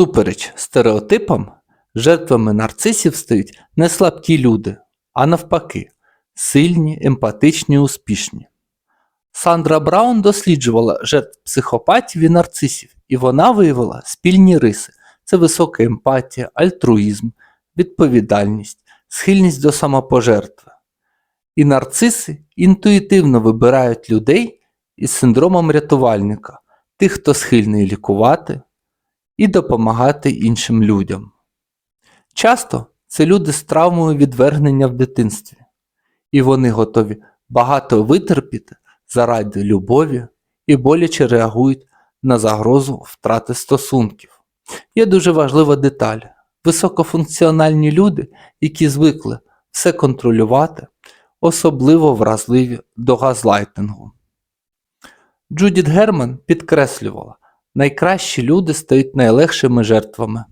Всупереч стереотипам, жертвами нарцисів стають не слабкі люди, а навпаки, сильні, емпатичні, успішні. Сандра Браун досліджувала жертв психопатів і нарцисів, і вона виявила спільні риси: це висока емпатія, альтруїзм, відповідальність, схильність до самопожертви. І нарциси інтуїтивно вибирають людей із синдромом рятувальника, тих, хто схильний лікувати і допомагати іншим людям. Часто це люди з травмою відвергнення в дитинстві, і вони готові багато витерпіти заради любові і боляче реагують на загрозу втрати стосунків. Є дуже важлива деталь. Високофункціональні люди, які звикли все контролювати, особливо вразливі до газлайтингу. Джудіт Герман підкреслювала, найкращі люди стають найлегшими жертвами.